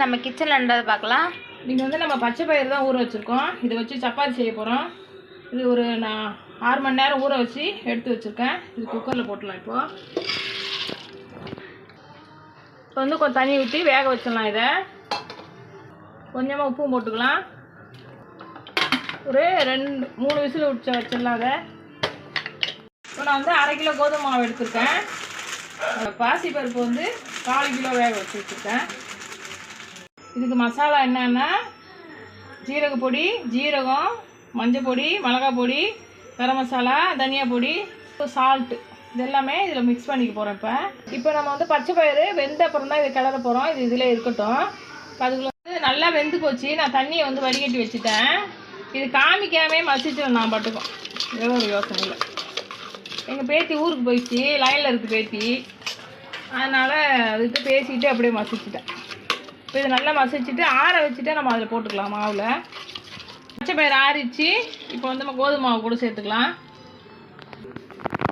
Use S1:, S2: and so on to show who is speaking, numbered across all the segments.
S1: நம்ம கிச்சனில் என்னது பார்க்கலாம்.
S2: நீங்கள் வந்து நம்ம பச்சை பயிறு தான் ஊற வச்சுருக்கோம். இதை வச்சு சப்பாத்தி செய்ய போகிறோம் இது ஒரு நான் ஆறு மணி நேரம் ஊற வச்சு எடுத்து வச்சுருக்கேன். இது குக்கரில் போட்டுடலாம் இப்போது இப்போ வந்து கொஞ்சம் தண்ணி ஊற்றி வேக வச்சிடலாம் இதை. கொஞ்சமாக உப்பும் போட்டுக்கலாம். ஒரு ரெண்டு மூணு விசில் விட்டு வச்சிடலாம் அதை இப்போ நான் வந்து அரை கிலோ கோதுமை மாவு எடுத்துருக்கேன். பாசி பருப்பு வந்து கால் கிலோ வேக வச்சு வச்சுருக்கேன். இதுக்கு மசாலா என்னன்னா ஜீரக பொடி ஜீரகம் மஞ்சள் பொடி மிளகாய் பொடி கரம் மசாலா தனியா பொடி சால்ட்டு இது எல்லாமே இதில் மிக்ஸ் பண்ணிக்க போகிறோம் இப்போ. இப்போ நம்ம வந்து பச்சை பயிறு வெந்த அப்புறம் தான் இது கிளற போகிறோம் இது இதில் இருக்கட்டும். இப்போ அதுக்குள்ள வந்து நல்லா வெந்து போச்சு. நான் தண்ணியை வந்து வடிகட்டி வச்சுட்டேன். இது காமிக்காமே மசிச்சிடும் நான் பட்டுக்கும் ஏதோ ஒரு யோசனை இல்லை எங்கள் பேத்தி ஊருக்கு போயிடுச்சு. லைனில் இருக்குது பேத்தி. அதனால் அதுக்கு பேசிக்கிட்டு அப்படியே மசிச்சிட்டேன். இப்போ இது நல்லா மசிச்சுட்டு ஆற வச்சுட்டு நம்ம அதில் போட்டுக்கலாம் மாவில். பச்சை பயிறு ஆறிச்சு. இப்போ வந்து நம்ம கோதுமை மாவு கூட சேர்த்துக்கலாம்.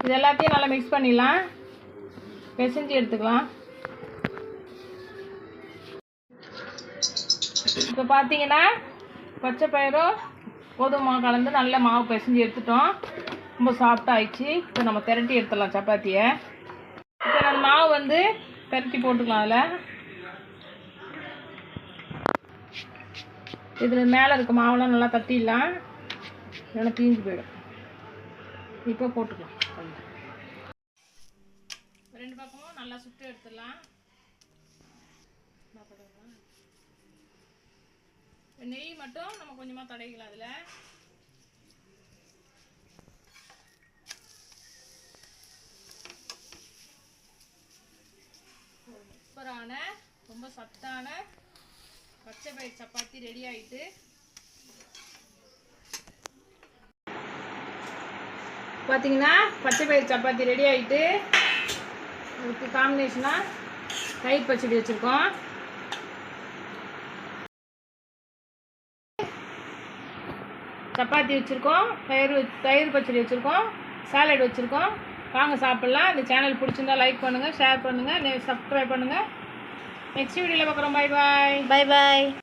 S2: இது எல்லாத்தையும் நல்லா மிக்ஸ் பண்ணிடலாம். பிசைஞ்சு எடுத்துக்கலாம். இப்போ பார்த்தீங்கன்னா பச்சை பயிரும் கோதுமை மாவு கலந்து நல்ல மாவு பிசைஞ்சு எடுத்துட்டோம். ரொம்ப சாஃப்டாக ஆயிடுச்சு. இப்போ நம்ம திரட்டி எடுத்துடலாம் சப்பாத்தியை. இப்போ நம்ம மாவு வந்து திரட்டி போட்டுக்கலாம் அதில். இதில் மேலே இருக்க மாவுலாம் நல்லா தட்டிடலாம். இல்லைன்னா தீஞ்சு போயிடும். இப்போ போட்டுக்கலாம். ரெண்டு பக்கமும் நல்லா சுட்டு எடுத்துடலாம். நெய் மட்டும் நம்ம கொஞ்சமாக தடைக்கலாம் அதில். சூப்பரான ரொம்ப சத்தான பச்சை பயிர் சப்பாத்தி ரெடி ஆயிட்டு. பார்த்தீங்கன்னா பச்சை பயிர் சப்பாத்தி ரெடி ஆயிட்டு. அதுக்கு காம்பினேஷனாக தயிர் பச்சடி வச்சுருக்கோம். சப்பாத்தி வச்சுருக்கோம் தயிர் தயிர் பச்சடி வச்சுருக்கோம் சாலட் வச்சுருக்கோம். வாங்க சாப்பிட்லாம். இந்த சேனல் பிடிச்சிருந்தா லைக் பண்ணுங்கள் ஷேர் பண்ணுங்கள் சப்ஸ்கிரைப் பண்ணுங்கள் நெக்ஸ்ட் வீடியோவில் பார்க்குறோம். Bye bye
S1: bye bye